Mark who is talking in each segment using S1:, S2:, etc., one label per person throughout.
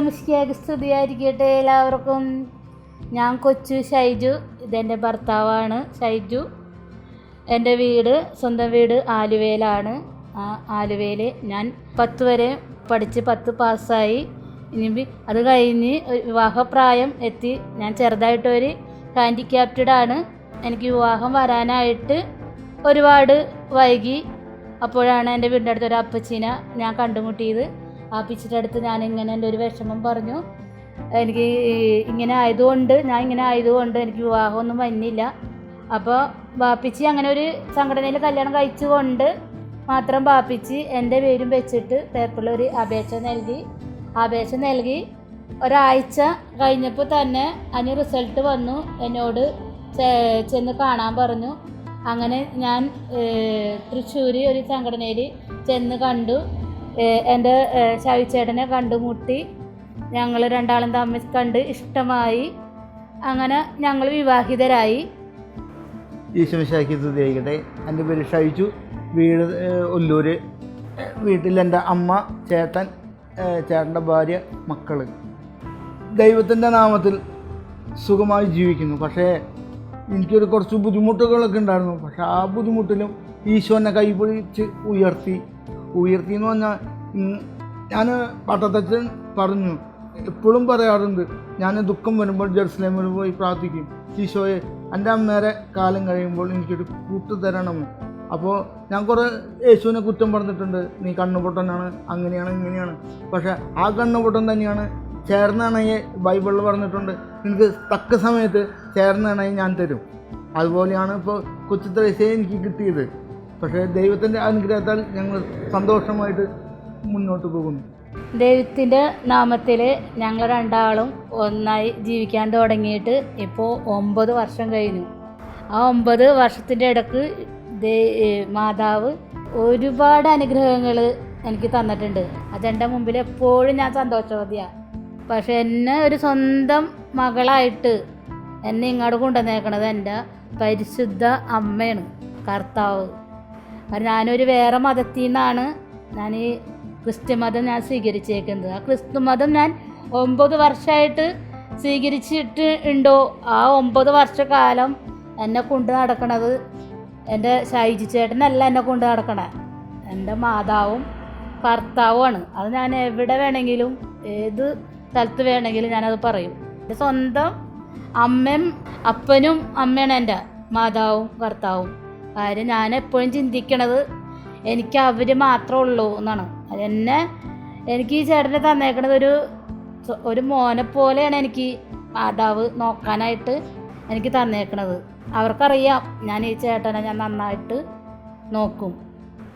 S1: ഈശോമിശിക്ക് സ്തുതിയായിരിക്കട്ടെ എല്ലാവർക്കും. ഞാൻ കൊച്ചു ഷൈജു ഇതെന്റെ ഭർത്താവാണ് ഷൈജു. എന്റെ വീട് സ്വന്തം വീട് ആലുവയിലാണ്. ആലുവയിൽ ഞാൻ പത്ത് വരെ പഠിച്ച് പത്ത് പാസ്സായി. ഇനി അത് കഴിഞ്ഞ് വിവാഹപ്രായം എത്തി. ഞാൻ ചെറുതായിട്ടൊരു ഹാൻഡിക്യാപ്റ്റഡാണ്. എനിക്ക് വിവാഹം വരാനായിട്ട് ഒരുപാട് വൈകി. അപ്പോഴാണ് എന്റെ വീടിന്റെ അടുത്തൊരു അപ്പച്ചീനെ ഞാൻ കണ്ടുമുട്ടിയത്. ആ അടുത്ത് ഞാൻ ഇങ്ങനെ എന്റെ ഒരു വിഷമം പറഞ്ഞു. എനിക്ക് ഇങ്ങനെ ആയതുകൊണ്ട് ഞാൻ ഇങ്ങനെ ആയതുകൊണ്ട് എനിക്ക് വിവാഹമൊന്നും വന്നില്ല. അപ്പോൾ ബാപ്പിച്ചി അങ്ങനെ ഒരു സംഘടനയിൽ കല്യാണം കഴിച്ചുകൊണ്ട് മാത്രം ബാപ്പിച്ചി എന്റെ പേരും വെച്ചിട്ട് പേപ്പറിൽ ഒരു അപേക്ഷ നൽകി. അപേക്ഷ നൽകി. ഒരാഴ്ച കഴിഞ്ഞപ്പോൾ തന്നെ അതിന് റിസൾട്ട് വന്നു. എന്നോട് ചെന്ന് കാണാൻ പറഞ്ഞു. അങ്ങനെ ഞാൻ തൃശ്ശൂർ ഒരു സംഘടനയിൽ ചെന്ന് കണ്ടു. എന്റെ ഷാവിച്ചേട്ടനെ കണ്ടുമുട്ടി. ഞങ്ങൾ രണ്ടാളും തമ്മിൽ കണ്ട് ഇഷ്ടമായി. അങ്ങനെ ഞങ്ങൾ വിവാഹിതരായി.
S2: സ്തുതിയായിക്കട്ടെ. എന്റെ പേര് ഷൈജു. വീട് ഒല്ലൂര്. എന്റെ അമ്മ ചേട്ടൻ ചേട്ടന്റെ ഭാര്യ മക്കൾ ദൈവത്തിന്റെ നാമത്തിൽ സുഖമായി ജീവിക്കുന്നു. പക്ഷേ എനിക്കൊരു കുറച്ച് ബുദ്ധിമുട്ടുകളൊക്കെ ഉണ്ടായിരുന്നു. പക്ഷേ ആ ബുദ്ധിമുട്ടിലും ഈശോ എന്നെ കൈപിടിച്ച് ഉയർത്തി. ഉയർത്തി എന്ന് പറഞ്ഞാൽ ഞാൻ പട്ടത്തച്ഛൻ പറഞ്ഞു എപ്പോഴും പറയാറുണ്ട് ഞാൻ ദുഃഖം വരുമ്പോൾ ജെറുസലേമിൽ പോയി പ്രാർത്ഥിക്കും. ഈശോയെ എന്റെ അമ്മേരെ കാലം കഴിയുമ്പോൾ എനിക്കൊരു കൂട്ട് തരണം. അപ്പോൾ ഞാൻ കുറേ യേശുവിനെ കുറ്റം പറഞ്ഞിട്ടുണ്ട് നീ കണ്ണുപൊട്ടനാണ് അങ്ങനെയാണ് ഇങ്ങനെയാണ്. പക്ഷേ ആ കണ്ണുപൊട്ടൻ തന്നെയാണ് ചേർന്നാണെങ്കിൽ ബൈബിളിൽ പറഞ്ഞിട്ടുണ്ട് നിനക്ക് തക്ക സമയത്ത് ചേർന്നാണെങ്കിൽ ഞാൻ തരും. അതുപോലെയാണ് ഇപ്പോൾ കൊച്ചു ത്രേസ്യയെ എനിക്ക് കിട്ടിയത്. പക്ഷേ ദൈവത്തിന്റെ അനുഗ്രഹത്താൽ ഞങ്ങൾ സന്തോഷമായിട്ട് മുന്നോട്ട് പോകുന്നു.
S1: ദൈവത്തിന്റെ നാമത്തിൽ ഞങ്ങൾ രണ്ടാളും ഒന്നായി ജീവിക്കാൻ തുടങ്ങിയിട്ട് ഇപ്പോൾ ഒമ്പത് വർഷം കഴിഞ്ഞു. ആ ഒമ്പത് വർഷത്തിന്റെ ഇടയ്ക്ക് മാതാവ് ഒരുപാട് അനുഗ്രഹങ്ങൾ എനിക്ക് തന്നിട്ടുണ്ട്. അതെന്റെ മുമ്പിൽ എപ്പോഴും ഞാൻ സന്തോഷവതിയാണ് പക്ഷെ എന്നെ ഒരു സ്വന്തം മകളായിട്ട് എന്നെ ഇങ്ങോട്ട് കൊണ്ടുവന്നേക്കണത് എന്റെ പരിശുദ്ധ അമ്മയാണ് കർത്താവ്. കാരണം ഞാനൊരു വേറെ മതത്തിൽ നിന്നാണ് ഞാൻ ഈ ക്രിസ്ത്യൻ മതം ഞാൻ സ്വീകരിച്ചേക്കുന്നത്. ആ ക്രിസ്തു മതം ഞാൻ ഒമ്പത് വർഷമായിട്ട് സ്വീകരിച്ചിട്ട് ഉണ്ടോ ആ ഒമ്പത് വർഷക്കാലം എന്നെ കൊണ്ട് നടക്കണത് എന്റെ ഷൈജി ചേട്ടനല്ല എന്നെ കൊണ്ട് നടക്കണേ. എന്റെ മാതാവും ഭർത്താവുമാണ് അത് ഞാൻ എവിടെ വേണമെങ്കിലും ഏത് സ്ഥലത്ത് വേണമെങ്കിലും ഞാനത് പറയും. എന്റെ സ്വന്തം അമ്മയും അപ്പനും അമ്മയാണ് എന്റെ മാതാവും ഭർത്താവും കാര്യം ഞാൻ എപ്പോഴും ചിന്തിക്കണത് എനിക്ക് അവർ മാത്രമേ ഉള്ളൂ എന്നാണ്. അതെന്നെ എനിക്ക് ഈ ചേട്ടനെ തന്നേക്കണത് ഒരു ഒരു മോനെ പോലെയാണ് എനിക്ക് മാതാവ് നോക്കാനായിട്ട് എനിക്ക് തന്നേക്കണത്. അവർക്കറിയാം ഞാൻ ഈ ചേട്ടനെ ഞാൻ നന്നായിട്ട് നോക്കും.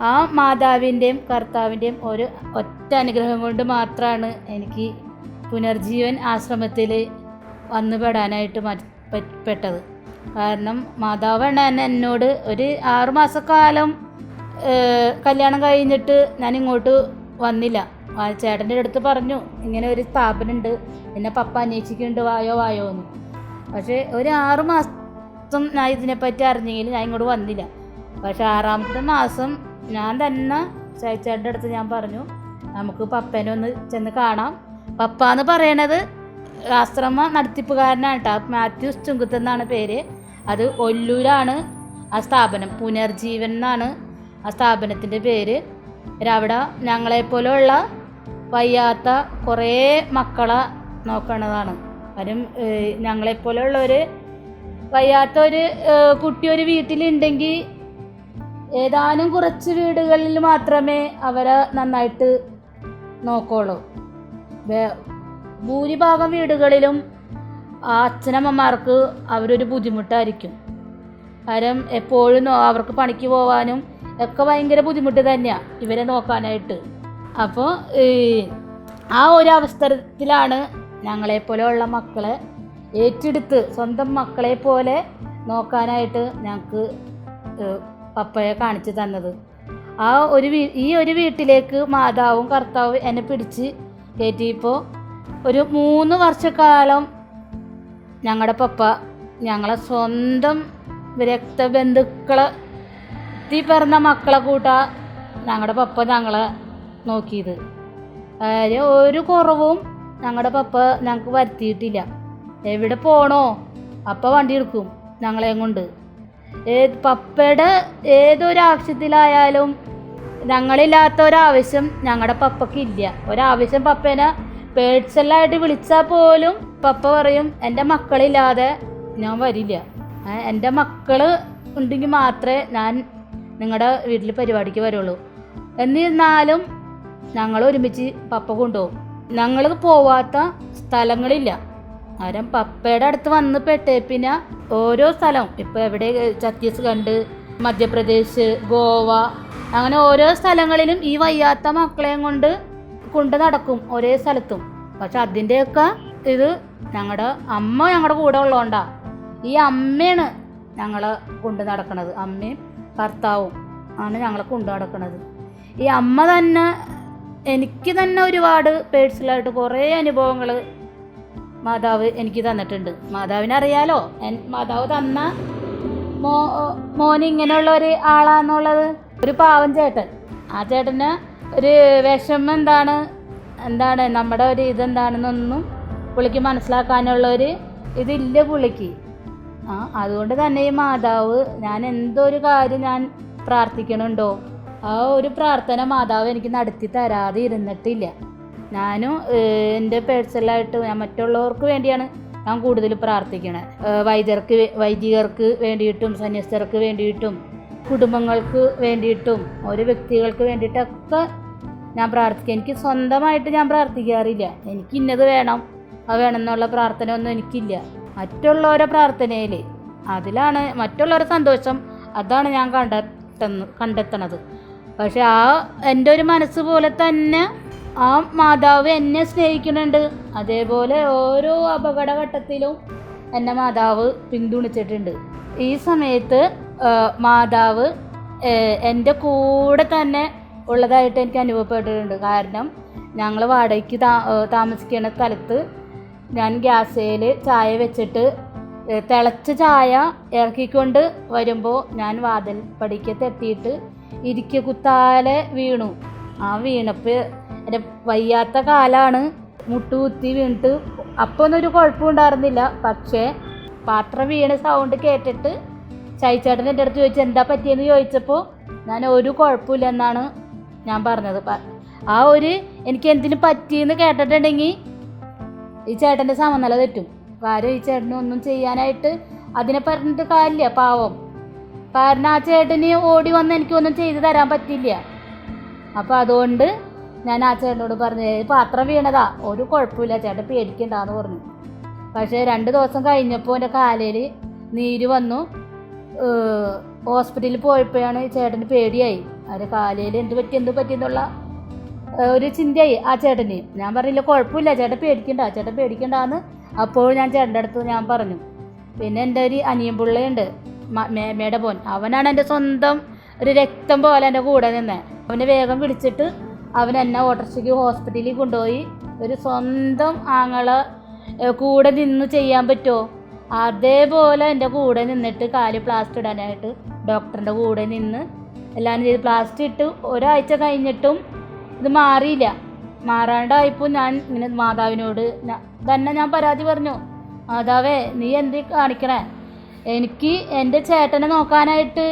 S1: ആ മാതാവിന്റെയും കർത്താവിന്റെയും ഒരു ഒറ്റ അനുഗ്രഹം കൊണ്ട് മാത്രമാണ് എനിക്ക് പുനർജീവൻ ആശ്രമത്തിൽ വന്നുപെടാനായിട്ട് പെട്ടത്. കാരണം മാതാവാണ് എന്നോട് ഒരു ആറുമാസക്കാലം കല്യാണം കഴിഞ്ഞിട്ട് ഞാൻ ഇങ്ങോട്ട് വന്നില്ല. ആ ചേട്ടന്റെ അടുത്ത് പറഞ്ഞു ഇങ്ങനെ ഒരു സ്ഥാപനമുണ്ട്. എന്നെ പപ്പ അന്വേഷിക്കുന്നുണ്ട്. വായോ വായോ എന്ന്. പക്ഷേ ഒരു ആറ് മാസം ഞാൻ ഇതിനെപ്പറ്റി അറിഞ്ഞെങ്കിൽ ഞാൻ ഇങ്ങോട്ട് വന്നില്ല. പക്ഷേ ആറാമത്തെ മാസം ഞാൻ തന്നെ ചേച്ചേട്ടന്റെ അടുത്ത് ഞാൻ പറഞ്ഞു നമുക്ക് പപ്പേനെ ഒന്ന് ചെന്ന് കാണാം. പപ്പ എന്ന് പറയണത് ആശ്രമ നടത്തിപ്പുകാരനാണ് മാത്യൂസ് ചുങ്കുത്ത് എന്നാണ് പേര്. അത് ഒല്ലൂരാണ് ആ സ്ഥാപനം. പുനർജീവൻ എന്നാണ് ആ സ്ഥാപനത്തിന്റെ പേര്. അവിടെ ഞങ്ങളെപ്പോലെയുള്ള വയ്യാത്ത കുറേ മക്കളെ നോക്കണതാണ്. അവരും ഏഹ്, ഞങ്ങളെപ്പോലെയുള്ളവർ വയ്യാത്ത ഒരു കുട്ടി ഒരു വീട്ടിലുണ്ടെങ്കിൽ ഏതാനും കുറച്ച് വീടുകളിൽ മാത്രമേ അവരെ നന്നായിട്ട് നോക്കുള്ളൂ. ഭൂരിഭാഗം വീടുകളിലും അച്ഛനമ്മമാർക്ക് അവരൊരു ബുദ്ധിമുട്ടായിരിക്കും. കാരണം എപ്പോഴും അവർക്ക് പണിക്ക് പോകാനും ഒക്കെ ഭയങ്കര ബുദ്ധിമുട്ട് തന്നെയാണ് ഇവരെ നോക്കാനായിട്ട്. അപ്പോൾ ആ ഒരു അവസരത്തിലാണ് ഞങ്ങളെപ്പോലെയുള്ള മക്കളെ ഏറ്റെടുത്ത് സ്വന്തം മക്കളെ പോലെ നോക്കാനായിട്ട് ഞങ്ങൾക്ക് പപ്പയെ കാണിച്ചു തന്നത്. ആ ഒരു ഈ ഒരു വീട്ടിലേക്ക് മാതാവും കർത്താവും എന്നെ പിടിച്ച് കയറ്റിയപ്പോൾ ഒരു മൂന്ന് വർഷക്കാലം ഞങ്ങളുടെ പപ്പ ഞങ്ങളെ സ്വന്തം രക്തബന്ധുക്കളെ തീ പിറന്ന മക്കളെ കൂട്ട ഞങ്ങളുടെ പപ്പ ഞങ്ങളെ നോക്കിയത്. കാര്യം ഒരു കുറവും ഞങ്ങളുടെ പപ്പ ഞങ്ങൾക്ക് വരുത്തിയിട്ടില്ല. എവിടെ പോണോ അപ്പ വണ്ടി എടുക്കും ഞങ്ങളെയും കൊണ്ട്. ഏത് പപ്പയുടെ ഏതൊരാവശ്യത്തിലായാലും ഞങ്ങളില്ലാത്ത ഒരാവശ്യം ഞങ്ങളുടെ പപ്പയ്ക്ക് ഇല്ല ഒരാവശ്യം പപ്പേനെ പേഴ്സണലായിട്ട് വിളിച്ചാൽ പോലും പപ്പ പറയും എന്റെ മക്കളില്ലാതെ ഞാൻ വരില്ല. എന്റെ മക്കൾ ഉണ്ടെങ്കിൽ മാത്രമേ ഞാൻ നിങ്ങളുടെ വീട്ടിൽ പരിപാടിക്ക് വരുള്ളൂ. എന്നിരുന്നാലും ഞങ്ങൾ ഒരുമിച്ച് പപ്പ കൊണ്ടുപോകും. ഞങ്ങൾ പോവാത്ത സ്ഥലങ്ങളില്ല. കാരണം പപ്പയുടെ അടുത്ത് വന്ന് പെട്ടേ പിന്നെ ഓരോ സ്ഥലം. ഇപ്പോൾ എവിടെ ഛത്തീസ്ഗഡ് മധ്യപ്രദേശ് ഗോവ അങ്ങനെ ഓരോ സ്ഥലങ്ങളിലും ഈ വയ്യാത്ത മക്കളെയും കൊണ്ട് കൊണ്ട് നടക്കും ഒരേ സ്ഥലത്തും. പക്ഷെ അതിന്റെയൊക്കെ ഇത് ഞങ്ങളുടെ അമ്മ ഞങ്ങളുടെ കൂടെ ഉള്ളതുകൊണ്ടാ ഈ അമ്മയാണ് ഞങ്ങളെ കൊണ്ട് നടക്കണത്. അമ്മയും ഭർത്താവും ആണ് ഞങ്ങളെ കൊണ്ടു നടക്കണത്. ഈ അമ്മ തന്നെ എനിക്ക് തന്നെ ഒരുപാട് പേഴ്സണലായിട്ട് കുറേ അനുഭവങ്ങൾ മാതാവ് എനിക്ക് തന്നിട്ടുണ്ട്. മാതാവിനറിയാലോ? മാതാവ് തന്ന മോ മോൻ ഇങ്ങനെയുള്ള ഒരു ആളാന്നുള്ളത് ഒരു പാവം ചേട്ടൻ. ആ ചേട്ടന് ഒരു വിഷമം എന്താണ്? എന്താണ്? നമ്മുടെ ഒരു ഇതെന്താണെന്നൊന്നും പുള്ളിക്ക് മനസ്സിലാക്കാനുള്ള ഒരു ഇതില്ല പുള്ളിക്ക്. ആ അതുകൊണ്ട് തന്നെ ഈ മാതാവ് ഞാൻ എന്തൊരു കാര്യം ഞാൻ പ്രാർത്ഥിക്കണുണ്ടോ ആ ഒരു പ്രാർത്ഥന മാതാവ് എനിക്ക് നടത്തി തരാതെ ഇരുന്നിട്ടില്ല. ഞാനും എന്റെ പേഴ്സണലായിട്ട് ഞാൻ മറ്റുള്ളവർക്ക് വേണ്ടിയാണ് ഞാൻ കൂടുതൽ പ്രാർത്ഥിക്കണത് വൈദ്യർക്ക് വൈദികർക്ക് വേണ്ടിയിട്ടും സന്യസ്തർക്ക് വേണ്ടിയിട്ടും കുടുംബങ്ങൾക്ക് വേണ്ടിയിട്ടും ഓരോ വ്യക്തികൾക്ക് വേണ്ടിയിട്ടൊക്കെ ഞാൻ പ്രാർത്ഥിക്കുക എനിക്ക് സ്വന്തമായിട്ട് ഞാൻ പ്രാർത്ഥിക്കാറില്ല. എനിക്ക് ഇന്നത് വേണം അത് വേണം എന്നുള്ള പ്രാർത്ഥന ഒന്നും എനിക്കില്ല. മറ്റുള്ളവരെ പ്രാർത്ഥനയിൽ അതിലാണ് മറ്റുള്ളവരുടെ സന്തോഷം അതാണ് ഞാൻ കണ്ടെത്തുന്ന കണ്ടെത്തണത്. പക്ഷെ ആ എന്റെ ഒരു മനസ്സ് പോലെ തന്നെ ആ മാതാവ് എന്നെ സ്നേഹിക്കുന്നുണ്ട്. അതേപോലെ ഓരോ അപകടഘട്ടത്തിലും എന്നെ മാതാവ് പിന്തുണച്ചിട്ടുണ്ട്. ഈ സമയത്ത് മാതാവ് എന്റെ കൂടെ തന്നെ ഉള്ളതായിട്ട് എനിക്ക് അനുഭവപ്പെട്ടിട്ടുണ്ട്. കാരണം ഞങ്ങൾ വാടകയ്ക്ക് താ താമസിക്കുന്ന സ്ഥലത്ത് ഞാൻ ഗ്യാസേൽ ചായ വെച്ചിട്ട് തിളച്ച ചായ ഇറക്കിക്കൊണ്ട് വരുമ്പോൾ ഞാൻ വാതിൽ പടിക്കത്തെത്തിയിട്ട് ഇരിക്കു ഇരിക്ക കുത്താലെ വീണു. ആ വീണപ്പോൾ എന്റെ വയ്യാത്ത കാലാണ് മുട്ടുകുത്തി വീണിട്ട് അപ്പോൾ ഒന്നും ഒരു കുഴപ്പമുണ്ടായിരുന്നില്ല. പക്ഷേ പാത്രം വീണ സൗണ്ട് കേട്ടിട്ട് ചായച്ചേട്ടൻ എന്റെ അടുത്ത് ചോദിച്ചു എന്താ പറ്റിയെന്ന്? ചോദിച്ചപ്പോൾ ഞാൻ ഒരു കുഴപ്പമില്ല എന്നാണ് ഞാൻ പറഞ്ഞത്. ആ ഒരു എനിക്ക് എന്തിനു പറ്റിയെന്ന് കേട്ടിട്ടുണ്ടെങ്കിൽ ഈ ചേട്ടന്റെ സമനില തെറ്റും. കാര്യം ഈ ചേട്ടന് ഒന്നും ചെയ്യാനായിട്ട് അതിനെ പറഞ്ഞിട്ട് കാര്യമില്ല പാവം. കാരണം ആ ചേട്ടന് ഓടി വന്ന് എനിക്കൊന്നും ചെയ്തു തരാൻ പറ്റില്ല അപ്പോൾ അതുകൊണ്ട് ഞാൻ ആ ചേട്ടനോട് പറഞ്ഞു "ഏയ് പാത്രം വീണതാ. ഒരു കുഴപ്പമില്ല ചേട്ടൻ പേടിക്കണ്ടെന്ന് പറഞ്ഞു. പക്ഷേ രണ്ട് ദിവസം കഴിഞ്ഞപ്പോൾ എന്റെ കാലയിൽ നീര് വന്നു. ഹോസ്പിറ്റലിൽ പോയപ്പോഴാണ് ചേട്ടന് പേടിയായി. അവരെ കാലയിൽ എന്ത് പറ്റി? എന്ത് പറ്റി? എന്നുള്ള ഒരു ചിന്തയായി ആ ചേട്ടന്. ഞാൻ പറഞ്ഞില്ല കുഴപ്പമില്ല ചേട്ടൻ പേടിക്കണ്ട ചേട്ടൻ പേടിക്കണ്ടെന്ന്. അപ്പോൾ ഞാൻ ചേട്ടന്റെ അടുത്ത് ഞാൻ പറഞ്ഞു പിന്നെ എന്റെ ഒരു അനിയൻ പിള്ളയുണ്ട് മേമയുടെ പോൻ അവനാണ് എന്റെ സ്വന്തം ഒരു രക്തം പോലെ എന്റെ കൂടെ നിന്നെ. അവനെ വേഗം വിളിച്ചിട്ട് അവൻ എന്നെ ഓട്ടോറിക്ഷയ്ക്ക് ഹോസ്പിറ്റലിൽ കൊണ്ടുപോയി. ഒരു സ്വന്തം ആങ്ങളെ കൂടെ നിന്ന് ചെയ്യാൻ പറ്റുമോ? അതേപോലെ എന്റെ കൂടെ നിന്നിട്ട് കാൽ പ്ലാസ്റ്റർ ഇടാനായിട്ട് ഡോക്ടറിന്റെ കൂടെ നിന്ന് എല്ലാം ചെയ്ത്. പ്ലാസ്റ്റർ ഇട്ട് ഒരാഴ്ച കഴിഞ്ഞിട്ടും ഇത് മാറിയില്ല. മാറാണ്ടായപ്പോൾ ഞാൻ ഇങ്ങനെ മാതാവിനോട് തന്നെ ഞാൻ പരാതി പറഞ്ഞു. മാതാവേ നീ എന്ത് കാണിക്കണേ? എനിക്ക് എന്റെ ചേട്ടനെ നോക്കാനായിട്ട്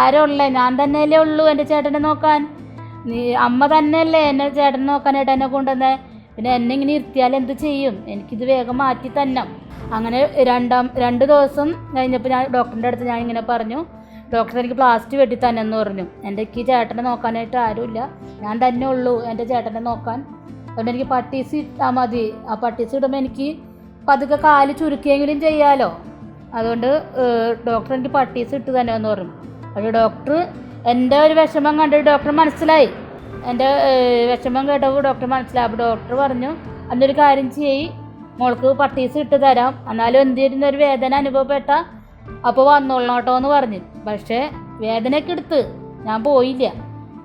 S1: ആരോ ഉള്ളേ ഞാൻ തന്നെയല്ലേ ഉള്ളൂ എന്റെ ചേട്ടനെ നോക്കാൻ. നീ അമ്മ തന്നെയല്ലേ എന്നെ ചേട്ടനെ നോക്കാനായിട്ട് എന്നെ കൊണ്ടുവന്നേ? പിന്നെ എന്നെ ഇങ്ങനെ ഇരുത്തിയാൽ എന്ത് ചെയ്യും? എനിക്കിത് വേഗം മാറ്റി തന്നെ അങ്ങനെ രണ്ടാം രണ്ട് ദിവസം കഴിഞ്ഞപ്പോൾ ഞാൻ ഡോക്ടറിന്റെ അടുത്ത് ഞാൻ ഇങ്ങനെ പറഞ്ഞു. ഡോക്ടർ എനിക്ക് പ്ലാസ്റ്റ് വെട്ടി തന്നെ എന്ന് പറഞ്ഞു. എന്റെ ഈ ചേട്ടനെ നോക്കാനായിട്ട് ആരുമില്ല. ഞാൻ തന്നെ ഉള്ളൂ എന്റെ ചേട്ടനെ നോക്കാൻ. അതുകൊണ്ട് എനിക്ക് പട്ടീസ് ഇട്ടാൽ മതി. ആ പട്ടീസ് ഇടുമ്പോൾ എനിക്ക് പതുക്കെ കാൽ ചുരുക്കിയെങ്കിലും ചെയ്യാലോ. അതുകൊണ്ട് ഡോക്ടർ എനിക്ക് പട്ടീസ് ഇട്ട് തന്നെ എന്ന് പറഞ്ഞു. പക്ഷേ ഡോക്ടർ എന്റെ ഒരു വിഷമം കണ്ടിട്ട് ഡോക്ടർ മനസ്സിലായി. എന്റെ വിഷമം കേട്ടപ്പോൾ ഡോക്ടർ മനസ്സിലായി. അപ്പോൾ ഡോക്ടർ പറഞ്ഞു അന്നൊരു കാര്യം ചെയ്യ്. മോൾക്ക് പട്ടീസ് ഇട്ട് തരാം. എന്നാലും എന്തിരുന്നൊരു വേദന അനുഭവപ്പെട്ട അപ്പോൾ വന്നോളണം കേട്ടോ എന്ന് പറഞ്ഞു. പക്ഷേ വേദനയൊക്കെ എടുത്ത് ഞാൻ പോയില്ല.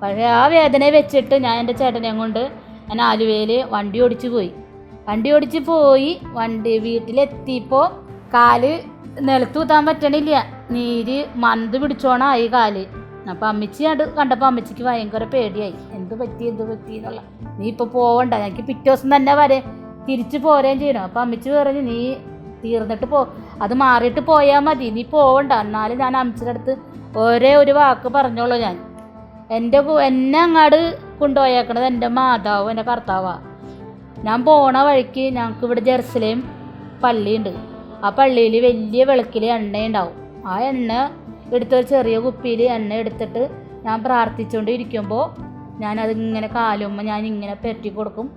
S1: പക്ഷേ ആ വേദനയെ വെച്ചിട്ട് ഞാൻ എന്റെ ചേട്ടനെ കൊണ്ട് ഞാൻ ആലുവയിൽ വണ്ടി ഓടിച്ച് പോയി. വണ്ടി ഓടിച്ച് പോയി വണ്ടി വീട്ടിലെത്തിയപ്പോൾ കാൽ നിലത്ത് കുത്താൻ പറ്റണില്ല. നീര് മന്ത് പിടിച്ചോണായി കാൽ. അപ്പം അമ്മച്ചി കണ്ട് കണ്ടപ്പോൾ അമ്മച്ചിക്ക് ഭയങ്കര പേടിയായി. എന്ത് പറ്റി? എന്ത് പറ്റി? എന്നുള്ള. നീ ഇപ്പോൾ പോവണ്ട. എനിക്ക് പിറ്റേ ദിവസം തന്നെ വരെ തിരിച്ചു പോരുകയും ചെയ്യണം. അപ്പം അമ്മച്ചി പറഞ്ഞു നീ തീർന്നിട്ട് പോ. അത് മാറിയിട്ട് പോയാൽ മതി. നീ പോവണ്ട. എന്നാലും ഞാൻ അമ്മച്ചിയുടെ അടുത്ത് ഒരേ ഒരു വാക്ക് പറഞ്ഞോളൂ ഞാൻ. എന്റെ എന്നെ അങ്ങാട് കൊണ്ടുപോയേക്കണത് എന്റെ മാതാവും എന്റെ കർത്താവാ. ഞാൻ പോണ വഴിക്ക് ഞങ്ങൾക്ക് ഇവിടെ ജെറുസലേം പള്ളിയുണ്ട്. ആ പള്ളിയിൽ വലിയ വിളക്കിൽ എണ്ണയുണ്ടാവും. ആ എണ്ണ എടുത്തൊരു ചെറിയ കുപ്പിയിൽ എണ്ണ എടുത്തിട്ട് ഞാൻ പ്രാർത്ഥിച്ചുകൊണ്ട് ഇരിക്കുമ്പോൾ ഞാനതിങ്ങനെ കാലുമ്മ ഞാൻ ഇങ്ങനെ പെറ്റി കൊടുക്കും.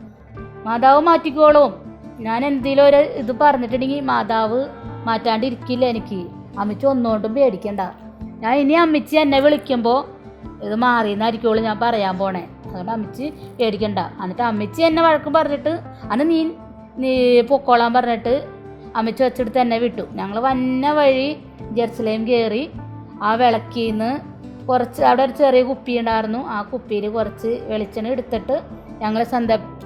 S1: മാതാവ് മാറ്റിക്കോളും. ഞാൻ എന്തെങ്കിലും ഒരു ഇത് പറഞ്ഞിട്ടുണ്ടെങ്കിൽ മാതാവ് മാറ്റാണ്ടിരിക്കില്ല എനിക്ക്. അമ്മച്ചി ഒന്നുകൊണ്ടും പേടിക്കണ്ട. ഞാൻ ഇനി അമ്മച്ചി എന്നെ വിളിക്കുമ്പോൾ ഇത് മാറിയെന്നായിരിക്കുള്ളൂ ഞാൻ പറയാൻ പോണേ. അതുകൊണ്ട് അമ്മച്ചി പേടിക്കണ്ട. എന്നിട്ട് അമ്മച്ചി എന്നെ വഴക്കും പറഞ്ഞിട്ട് അന്ന് നീ നീ പൊക്കോളാൻ പറഞ്ഞിട്ട് അമ്മച്ചി വെച്ചെടുത്ത് എന്നെ വിട്ടു. ഞങ്ങൾ വന്ന വഴി ജെറുസലേം കയറി ആ വിളക്കിൽ നിന്ന് കുറച്ച് അവിടെ ഒരു ചെറിയ കുപ്പി ഉണ്ടായിരുന്നു. ആ കുപ്പിയിൽ കുറച്ച് വെളിച്ചെണ്ണ എടുത്തിട്ട് ഞങ്ങൾ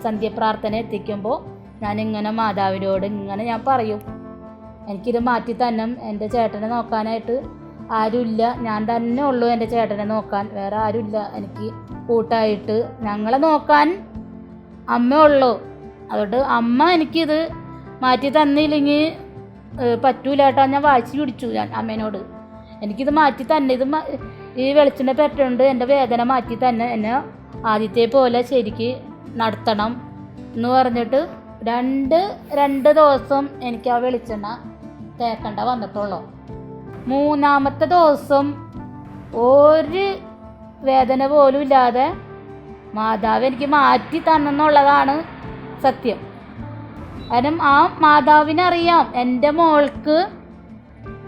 S1: സന്ധ്യ പ്രാർത്ഥന എത്തിക്കുമ്പോൾ ഞാനിങ്ങനെ മാതാവിനോട് ഇങ്ങനെ ഞാൻ പറയും. എനിക്കിത് മാറ്റി തന്നെ എന്റെ ചേട്ടനെ നോക്കാനായിട്ട് ആരുമില്ല. ഞാൻ തന്നെ ഉള്ളൂ എന്റെ ചേട്ടനെ നോക്കാൻ. വേറെ ആരുമില്ല. എനിക്ക് കൂട്ടായിട്ട് ഞങ്ങളെ നോക്കാൻ അമ്മ ഉള്ളൂ. അതുകൊണ്ട് അമ്മ എനിക്കിത് മാറ്റി തന്നില്ലെങ്കിൽ പറ്റൂല കേട്ടോ ഞാൻ വായിച്ചു പിടിച്ചു ഞാൻ അമ്മേനോട്. എനിക്കിത് മാറ്റി തന്നെ. ഇത് ഈ വെളിച്ചെണ്ണ പെറ്റുകൊണ്ട് എന്റെ വേദന മാറ്റി തന്നെ. എന്നെ ആദ്യത്തെ പോലെ ശരിക്ക് നടത്തണം എന്ന് പറഞ്ഞിട്ട് രണ്ട് രണ്ട് ദിവസം എനിക്ക് ആ വെളിച്ചെണ്ണ തേക്കണ്ട വന്നിട്ടുള്ളൂ. മൂന്നാമത്തെ ദിവസം ഒരു വേദന പോലും ഇല്ലാതെ മാതാവ് എനിക്ക് മാറ്റി തന്നെന്നുള്ളതാണ് സത്യം. കാരണം ആ മാതാവിനറിയാം എന്റെ മോൾക്ക്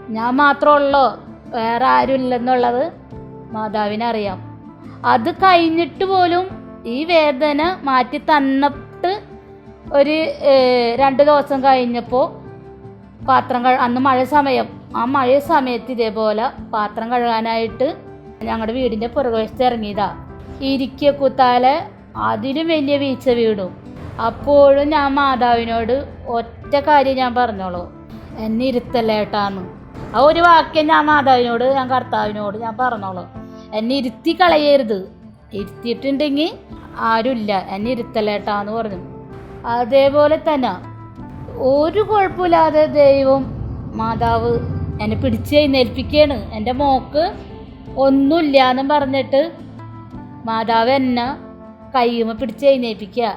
S1: ഞാൻ മാത്രമുള്ളോ വേറെ ആരും ഇല്ലെന്നുള്ളത് മാതാവിനറിയാം. അത് കഴിഞ്ഞിട്ട് പോലും ഈ വേദന മാറ്റി തന്നിട്ട് ഒരു രണ്ട് ദിവസം കഴിഞ്ഞപ്പോൾ പാത്രം കഴ അന്ന് മഴ സമയം ആ മഴ സമയത്ത് ഇതേപോലെ പാത്രം കഴുകാനായിട്ട് ഞങ്ങളുടെ വീടിന്റെ പുറകുവശത്ത് ഇറങ്ങിയതാ. ഇരിക്കിയ കുത്താലെ അതിലും വലിയ വീഴ്ച വീടും അപ്പോഴും ഞാൻ മാതാവിനോട് ഒറ്റ കാര്യം ഞാൻ പറഞ്ഞോളൂ. എന്നെ ഇരുത്തല്ലേട്ടാന്ന് ആ ഒരു വാക്യം ഞാൻ മാതാവിനോട് ഞാൻ കർത്താവിനോട് ഞാൻ പറഞ്ഞോളൂ. എന്നെ ഇരുത്തി കളയരുത്. ഇരുത്തിയിട്ടുണ്ടെങ്കിൽ ആരുമില്ല എന്നെ ഇരുത്തല്ലേട്ടാന്ന് പറഞ്ഞു. അതേപോലെ തന്നെ ഒരു കുഴപ്പമില്ലാതെ ദൈവം മാതാവ് എന്നെ പിടിച്ച് എഴുന്നേൽപ്പിക്കുകയാണ്. എന്റെ മോക്ക് ഒന്നുമില്ല എന്നും പറഞ്ഞിട്ട് മാതാവ് എന്നെ കയ്യുമ പിടിച്ച് എഴുന്നേൽപ്പിക്കുക.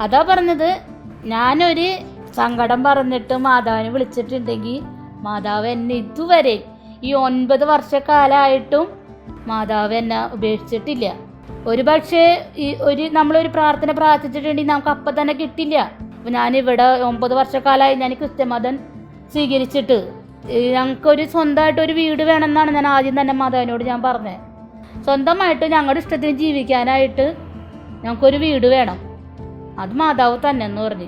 S1: അതാ പറഞ്ഞത്. ഞാനൊരു സങ്കടം പറഞ്ഞിട്ട് മാതാവിനെ വിളിച്ചിട്ടുണ്ടെങ്കിൽ മാതാവ് എന്നെ ഇതുവരെ ഈ ഒൻപത് വർഷക്കാലമായിട്ടും മാതാവ് എന്നെ ഉപേക്ഷിച്ചിട്ടില്ല. ഒരു പക്ഷേ ഈ ഒരു നമ്മളൊരു പ്രാർത്ഥന പ്രാർത്ഥിച്ചിട്ടുണ്ടെങ്കിൽ നമുക്ക് അപ്പം തന്നെ കിട്ടില്ല. അപ്പം ഞാനിവിടെ ഒമ്പത് വർഷക്കാലമായി ഞാൻ ക്രിസ്ത്യമതം സ്വീകരിച്ചിട്ട്. ഈ ഞങ്ങൾക്കൊരു സ്വന്തമായിട്ട് ഒരു വീട് വേണമെന്നാണ് ഞാൻ ആദ്യം തന്നെ മാതാവിനോട് ഞാൻ പറഞ്ഞത് സ്വന്തമായിട്ട് ഞങ്ങളുടെ ഇഷ്ടത്തിന് ജീവിക്കാനായിട്ട് ഞങ്ങൾക്കൊരു വീട് വേണം. അത് മാതാവ് തന്നെ എന്ന് പറഞ്ഞു.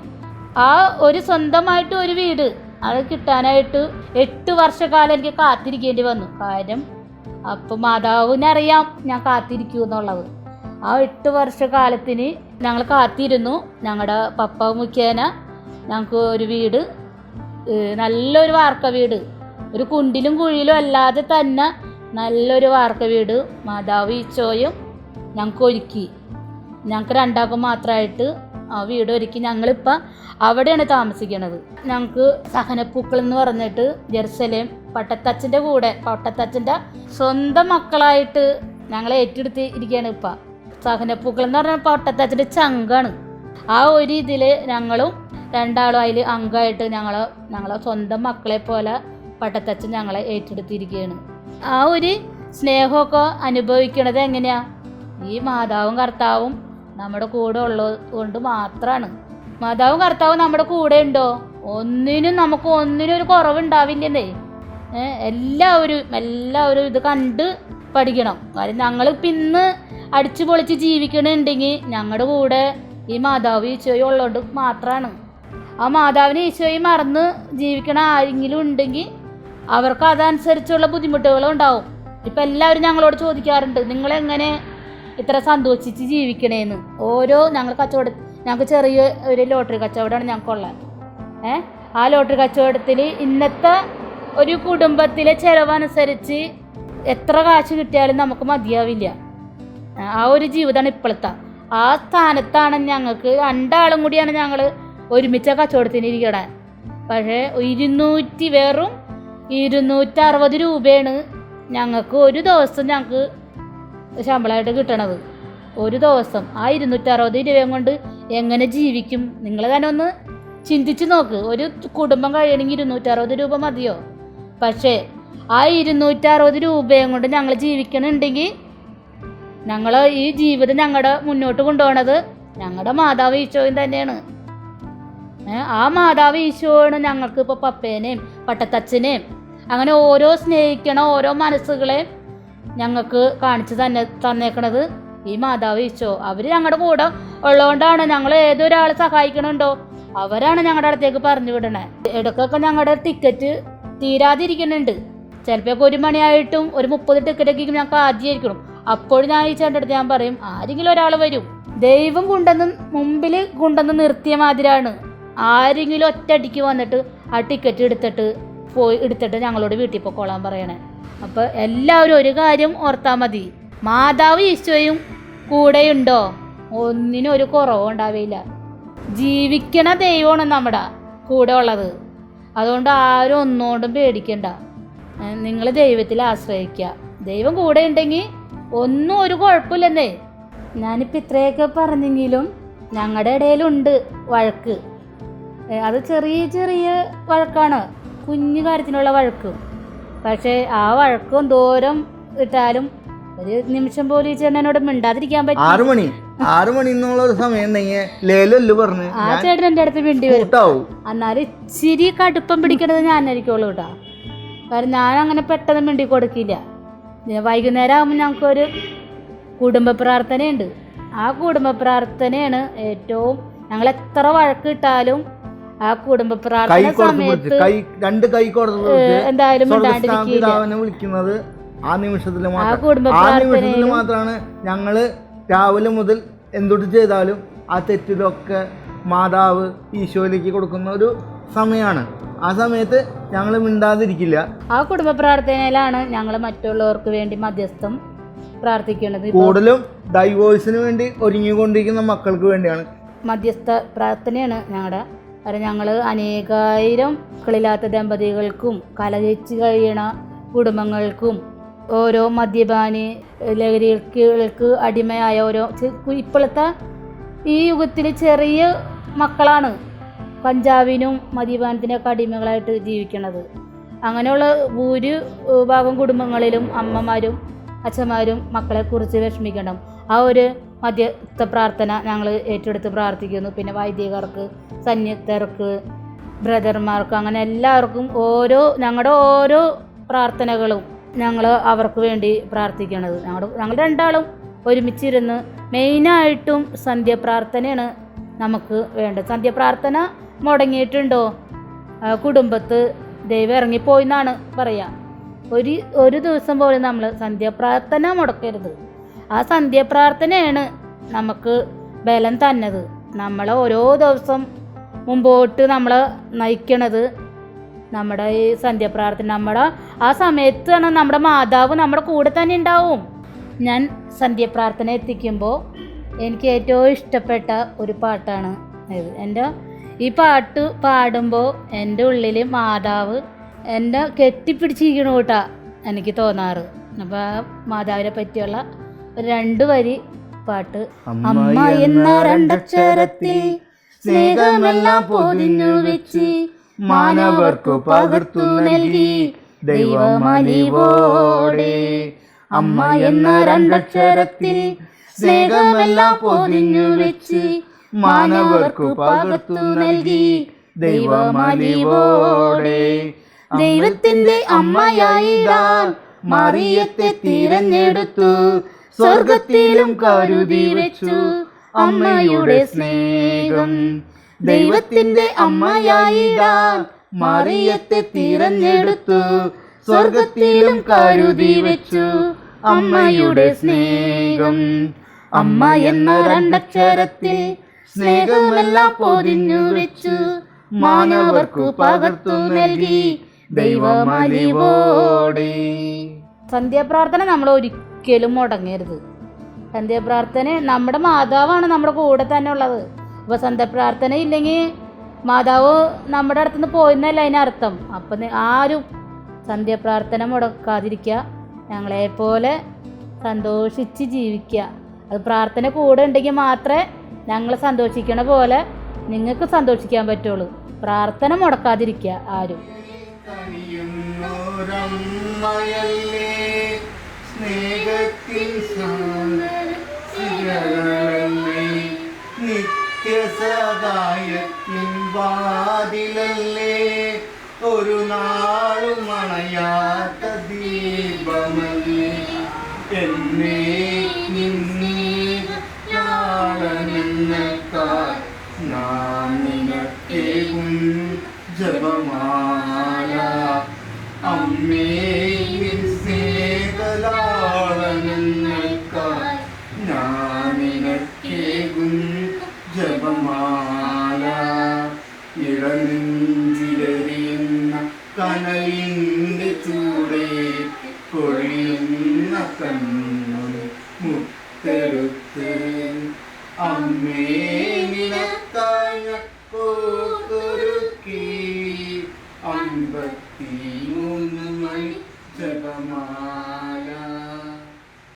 S1: ആ ഒരു സ്വന്തമായിട്ട് ഒരു വീട് അത് കിട്ടാനായിട്ട് എട്ട് വർഷക്കാലം എനിക്ക് കാത്തിരിക്കേണ്ടി വന്നു. കാര്യം അപ്പം മാതാവിനറിയാം ഞാൻ കാത്തിരിക്കൂ എന്നുള്ളത്. ആ എട്ട് വർഷ കാലത്തിന് ഞങ്ങൾ കാത്തിരുന്നു. ഞങ്ങളുടെ പപ്പ മുഖേന ഞങ്ങൾക്ക് ഒരു വീട് നല്ലൊരു വാർക്ക വീട്. ഒരു കുണ്ടിലും കുഴിയിലും അല്ലാതെ തന്നെ നല്ലൊരു വാർക്ക വീട് മാതാവ് ഈച്ചോയും ഞങ്ങൾക്ക് ഒരുക്കി. ഞങ്ങൾക്ക് രണ്ടാൾക്കും മാത്രമായിട്ട് ആ വീട് ഒരുക്കി. ഞങ്ങളിപ്പോൾ അവിടെയാണ് താമസിക്കുന്നത് ഞങ്ങൾക്ക് സഹനപ്പൂക്കൾ എന്ന് പറഞ്ഞിട്ട് ജെറുസലേം പട്ടത്തച്ഛന്റെ കൂടെ പട്ടത്തച്ഛന്റെ സ്വന്തം മക്കളായിട്ട് ഞങ്ങളെ ഏറ്റെടുത്ത് ഇരിക്കുകയാണ് ഇപ്പം സഹനപ്പൂക്കൾ എന്ന് പറഞ്ഞാൽ പട്ടത്തച്ഛന്റെ ചങ്കാണ്. ആ ഒരു ഇതിൽ ഞങ്ങളും രണ്ടാളും അതിൽ അംഗമായിട്ട് ഞങ്ങൾ ഞങ്ങളെ സ്വന്തം മക്കളെ പോലെ പട്ടത്തച്ഛൻ ഞങ്ങളെ ഏറ്റെടുത്തിരിക്കുകയാണ്. ആ ഒരു സ്നേഹമൊക്കെ അനുഭവിക്കണത് എങ്ങനെയാ? ഈ മാതാവും കർത്താവും നമ്മുടെ കൂടെ ഉള്ളത് കൊണ്ട് മാത്രമാണ് മാതാവും കർത്താവും നമ്മുടെ കൂടെ ഉണ്ടോ? ഒന്നിനും നമുക്ക് ഒന്നിനും ഒരു കുറവുണ്ടാവില്ലെന്നേ. എല്ലാവരും എല്ലാവരും ഇത് കണ്ട് പഠിക്കണം. കാര്യം ഞങ്ങൾ പിന്ന് അടിച്ചു പൊളിച്ച് ജീവിക്കണുണ്ടെങ്കിൽ ഞങ്ങളുടെ കൂടെ ഈ മാതാവ് ഈശോയും ഉള്ളതുകൊണ്ട് മാത്രമാണ് ആ മാതാവിനെ ഈശോയും മറന്ന് ജീവിക്കണ ആരെങ്കിലും ഉണ്ടെങ്കിൽ അവർക്ക് അതനുസരിച്ചുള്ള ബുദ്ധിമുട്ടുകളും ഉണ്ടാവും. ഇപ്പം എല്ലാവരും ഞങ്ങളോട് ചോദിക്കാറുണ്ട് നിങ്ങളെങ്ങനെ ഇത്ര സന്തോഷിച്ച് ജീവിക്കണേന്ന്? ഓരോ ഞങ്ങൾ കച്ചവട ഞങ്ങൾക്ക് ചെറിയ ഒരു ലോട്ടറി കച്ചവടമാണ് ഞങ്ങൾക്കുള്ളത്. ഏ ആ ലോട്ടറി കച്ചവടത്തിൽ ഇന്നത്തെ ഒരു കുടുംബത്തിലെ ചിലവനുസരിച്ച് എത്ര കാശ് കിട്ടിയാലും നമുക്ക് മതിയാവില്ല. ആ ഒരു ജീവിതമാണ് ഇപ്പോഴത്തെ. ആ സ്ഥാനത്താണ് ഞങ്ങൾക്ക് രണ്ടാളും കൂടിയാണ് ഞങ്ങൾ ഒരുമിച്ച കച്ചവടത്തിന് ഇരിക്കണേ. പക്ഷേ ഇരുന്നൂറ്റി വെറും ഇരുന്നൂറ്ററുപത് രൂപയാണ് ഞങ്ങൾക്ക് ഒരു ദിവസം ഞങ്ങൾക്ക് ശമ്പളമായിട്ട് കിട്ടണത്. ഒരു ദിവസം ആ ഇരുന്നൂറ്ററുപത് രൂപയും കൊണ്ട് എങ്ങനെ ജീവിക്കും? നിങ്ങൾ തന്നെ ഒന്ന് ചിന്തിച്ച് നോക്ക്. ഒരു കുടുംബം കഴിയണമെങ്കിൽ ഇരുന്നൂറ്ററുപത് രൂപ മതിയോ? പക്ഷേ ആ ഇരുന്നൂറ്ററുപത് രൂപയും കൊണ്ട് ഞങ്ങൾ ജീവിക്കണുണ്ടെങ്കിൽ ഞങ്ങൾ ഈ ജീവിതം ഞങ്ങളുടെ മുന്നോട്ട് കൊണ്ടുപോകണത് ഞങ്ങളുടെ മാതാവ് ഈശോയും തന്നെയാണ്. ആ മാതാവ് ഈശോയാണ് ഞങ്ങൾക്ക് ഇപ്പോൾ പപ്പേനെയും പട്ടത്തച്ഛനെയും അങ്ങനെ ഓരോ സ്നേഹിക്കണ ഓരോ മനസ്സുകളെയും ഞങ്ങൾക്ക് കാണിച്ചു തന്നെ തന്നേക്കണത് ഈ മാതാവ് ഈശോ. അവർ ഞങ്ങളുടെ കൂടെ ഉള്ളതുകൊണ്ടാണ് ഞങ്ങൾ ഏതൊരാളെ സഹായിക്കണുണ്ടോ അവരാണ് ഞങ്ങളുടെ അടുത്തേക്ക് പറഞ്ഞു വിടണേ. ഇടയ്ക്കൊക്കെ ഞങ്ങളുടെ ടിക്കറ്റ് തീരാതിരിക്കുന്നുണ്ട്. ചിലപ്പോൾ ഒരു മണിയായിട്ടും ഒരു മുപ്പത് ടിക്കറ്റൊക്കെ ഞങ്ങൾക്ക് ആദ്യമായിരിക്കണം അപ്പോൾ ഞാൻ ഈ ചേട്ടന്റെ അടുത്ത് ഞാൻ പറയും ആരെങ്കിലും ഒരാൾ വരും. ദൈവം കൊണ്ടുവന്ന് മുമ്പിൽ കൊണ്ടുവന്ന് നിർത്തിയ മാതിരാണ് ആരെങ്കിലും ഒറ്റയടിക്ക് വന്നിട്ട് ആ ടിക്കറ്റ് എടുത്തിട്ട് പോയി എടുത്തിട്ട് ഞങ്ങളോട് വീട്ടിൽ പോയിക്കോളാൻ പറയണേ. അപ്പോൾ എല്ലാവരും ഒരു കാര്യം ഓർത്താൽ മതി. മാതാവ് ഈശോയും കൂടെയുണ്ടോ? ഒന്നിനും ഒരു കുറവും ഉണ്ടാവില്ല. ജീവിക്കണ ദൈവമാണ് നമ്മുടെ കൂടെ ഉള്ളത്. അതുകൊണ്ട് ആരും ഒന്നുകൊണ്ടും പേടിക്കണ്ട. നിങ്ങൾ ദൈവത്തിൽ ആശ്രയിക്കുക ദൈവം കൂടെ ഉണ്ടെങ്കിൽ ഒന്നും ഒരു കുഴപ്പമില്ലെന്നേ. ഞാനിപ്പോൾ ഇത്രയൊക്കെ പറഞ്ഞെങ്കിലും ഞങ്ങളുടെ ഇടയിലുണ്ട് വഴക്ക്. അത് ചെറിയ ചെറിയ വഴക്കാണ്. കുഞ്ഞു കാര്യത്തിനുള്ള വഴക്ക്. പക്ഷേ ആ വഴക്കും ദൂരം ഇട്ടാലും ഒരു നിമിഷം പോലും ഈ ചേട്ടനോട് മിണ്ടാതിരിക്കാൻ പറ്റും
S2: ആറു മണി എന്നുള്ള ഒരു സമയം ഉണ്ടെങ്കിൽ ലേലല്ലേ പറഞ്ഞ്.
S1: ആ ചേട്ടൻ എന്റെ അടുത്ത് വേണ്ടി വരും.
S2: കൂട്ടാവും.
S1: എന്നാലും ഇച്ചിരി കടുപ്പം പിടിക്കണത് ഞാനായിരിക്കുള്ളൂ കേട്ടോ കാരണം ഞാൻ അങ്ങനെ പെട്ടെന്ന് മിണ്ടി കൊടുക്കില്ല. പിന്നെ വൈകുന്നേരം ആകുമ്പോൾ ഞങ്ങൾക്കൊരു കുടുംബ പ്രാർത്ഥനയുണ്ട്. ആ കുടുംബ പ്രാർത്ഥനയാണ് ഏറ്റവും ഞങ്ങൾ എത്ര വഴക്ക് ഇട്ടാലും ആ കുടുംബ
S2: കൈ
S1: പ്രാർത്ഥന
S2: കൊടുത്ത് പിടിച്ച്
S1: സമയത്ത്
S2: കൈ രണ്ട് കൈ കൊടുത്ത് പിടിച്ച്
S1: എന്തായാലും
S2: സ്വർഗസ്ഥാന
S1: മിണ്ടാണ്ടിരിക്കില്ല.
S2: പിതാവിനെ വിളിക്കുന്നത് ആ നിമിഷത്തിൽ
S1: ആ
S2: മാത്രം.
S1: കുടുംബ
S2: ആ നിമിഷത്തിൽ മാത്രമാണ് ഞങ്ങൾ രാവിലെ മുതൽ എന്തൊട്ട് ചെയ്താലും ആ തെറ്റിലൊക്കെ മാതാവ് ഈശോയിലേക്ക് കൊടുക്കുന്ന ഒരു സമയമാണ് ആ സമയത്ത് ഞങ്ങൾ മിണ്ടാതിരിക്കില്ല.
S1: ആ കുടുംബ പ്രാർത്ഥനയിലാണ് ഞങ്ങൾ മറ്റുള്ളവർക്ക് വേണ്ടി മധ്യസ്ഥം പ്രാർത്ഥിക്കുന്നത്
S2: കൂടുതലും ഡൈവോഴ്സിന് വേണ്ടി ഒരുങ്ങിക്കൊണ്ടിരിക്കുന്ന മക്കൾക്ക് വേണ്ടിയാണ്.
S1: മധ്യസ്ഥ പ്രാർത്ഥനയാണ് ഞങ്ങളുടെ കാരണം ഞങ്ങൾ അനേകായിരം മക്കളില്ലാത്ത ദമ്പതികൾക്കും കലഹിച്ച് കഴിയണ കുടുംബങ്ങൾക്കും ഓരോ മദ്യപാന് ലഹരികൾക്ക് അടിമയായ ഓരോ ഇപ്പോഴത്തെ ഈ യുഗത്തിൽ ചെറിയ മക്കളാണ് പഞ്ചാബിനും മദ്യപാനത്തിനൊക്കെ അടിമകളായിട്ട് ജീവിക്കുന്നത് അങ്ങനെയുള്ള ഭൂരിഭാഗം കുടുംബങ്ങളിലും അമ്മമാരും അച്ഛന്മാരും മക്കളെ കുറിച്ച് വിഷമിക്കണം. ആ ഒരു മധ്യസ്ഥ പ്രാർത്ഥന ഞങ്ങൾ ഏറ്റെടുത്ത് പ്രാർത്ഥിക്കുന്നു. പിന്നെ വൈദികർക്ക് സന്യത്തർക്ക് ബ്രദർമാർക്ക് അങ്ങനെ എല്ലാവർക്കും ഓരോ ഞങ്ങളുടെ ഓരോ പ്രാർത്ഥനകളും ഞങ്ങൾ അവർക്ക് വേണ്ടി പ്രാർത്ഥിക്കണത്. ഞങ്ങൾ ഞങ്ങൾ രണ്ടാളും ഒരുമിച്ചിരുന്ന് മെയിനായിട്ടും സന്ധ്യപ്രാർത്ഥനയാണ് നമുക്ക് വേണ്ടത്. സന്ധ്യപ്രാർത്ഥന മുടങ്ങിയിട്ടുണ്ടോ? കുടുംബത്ത് ദൈവം ഇറങ്ങിപ്പോയി എന്നാണ് പറയുക ഒരു ഒരു ദിവസം പോലും നമ്മൾ സന്ധ്യാപ്രാർത്ഥന മുടക്കരുത്. ആ സന്ധ്യാപ്രാർത്ഥനയാണ് നമുക്ക് ബലം തന്നത്. നമ്മളെ ഓരോ ദിവസം മുമ്പോട്ട് നമ്മൾ നയിക്കണത് നമ്മുടെ ഈ സന്ധ്യാപ്രാർത്ഥന നമ്മുടെ ആ സമയത്ത് തന്നെ നമ്മുടെ മാതാവ് നമ്മുടെ കൂടെ തന്നെ ഉണ്ടാവും. ഞാൻ സന്ധ്യാപ്രാർത്ഥന എത്തിക്കുമ്പോൾ എനിക്ക് ഏറ്റവും ഇഷ്ടപ്പെട്ട ഒരു പാട്ടാണ് ഇത്. എന്റെ ഈ പാട്ട് പാടുമ്പോൾ എന്റെ ഉള്ളിൽ മാതാവ് എന്റെ കെട്ടിപ്പിടിച്ചിരിക്കണ കൂട്ടാ എനിക്ക് തോന്നാറ്. അപ്പോൾ മാതാവിനെ പറ്റിയുള്ള രണ്ട് വരി പാട്ട്. അമ്മ എന്ന രണ്ടക്ഷരത്തിൽ സ്നേഹമെല്ലാം പൊതിഞ്ഞു വെച്ച് മാനവർക്കു പകർത്തു നൽകി. ദൈവമലിവോടെ. അമ്മ എന്ന രണ്ടക്ഷരത്തിൽ സ്നേഹമെല്ലാം പൊതിഞ്ഞു വെച്ച് മാനവർക്കു പകർത്തു നൽകി. ദൈവമലിവോടെ. ദൈവത്തിന്റെ അമ്മയായിടാൻ മറിയത്തെ തിരഞ്ഞെടുത്തു. സ്വർഗത്തിലും കരുതി വെച്ചു അമ്മയുടെ സ്നേഹം. ദൈവത്തിന്റെ അമ്മയായിടാൻ മറിയത്തെ തിരഞ്ഞെടുത്തു. സ്വർഗത്തിലും കരുതി വെച്ചു അമ്മയുടെ സ്നേഹം. അമ്മ എന്ന രണ്ടക്ഷരത്തിൽ സ്നേഹമെല്ലാം പൊതിഞ്ഞു വെച്ചു. മാനവർക്കു പകർത്തു നൽകി ദൈവമലിവോടെ. സന്ധ്യാപ്രാർത്ഥന നമ്മൾ ഒരിക്കലും മുടങ്ങരുത്. സന്ധ്യാപ്രാർത്ഥന നമ്മുടെ മാതാവാണ് നമ്മുടെ കൂടെ തന്നെ ഉള്ളത്. അപ്പോൾ പ്രാർത്ഥന ഇല്ലെങ്കിൽ മാതാവ് നമ്മുടെ അടുത്തുനിന്ന് പോയെന്നല്ല അതിനർത്ഥം. അപ്പം ആരും സന്ധ്യാപ്രാർത്ഥന മുടക്കാതിരിക്കുക. ഞങ്ങളെപ്പോലെ സന്തോഷിച്ച് ജീവിക്കുക. അത് പ്രാർത്ഥന കൂടെ ഉണ്ടെങ്കിൽ മാത്രമേ ഞങ്ങൾ സന്തോഷിക്കണ പോലെ നിങ്ങൾക്ക് സന്തോഷിക്കാൻ പറ്റുള്ളൂ. പ്രാർത്ഥന മുടക്കാതിരിക്കുക ആരും.
S2: സ്നേഹത്തിൽ നിത്യസഹായത്തിൻ വാതിലല്ലേ? ഒരു നാളും മണയാത്ത ദീപമല്ലേ? എന്നെ നാളനെന്നേക്കാൾ നാം നിനക്കേകും ജപമാല. അമ്മേ കണ്ണും മുത്തെടുത്ത് അമ്മേ.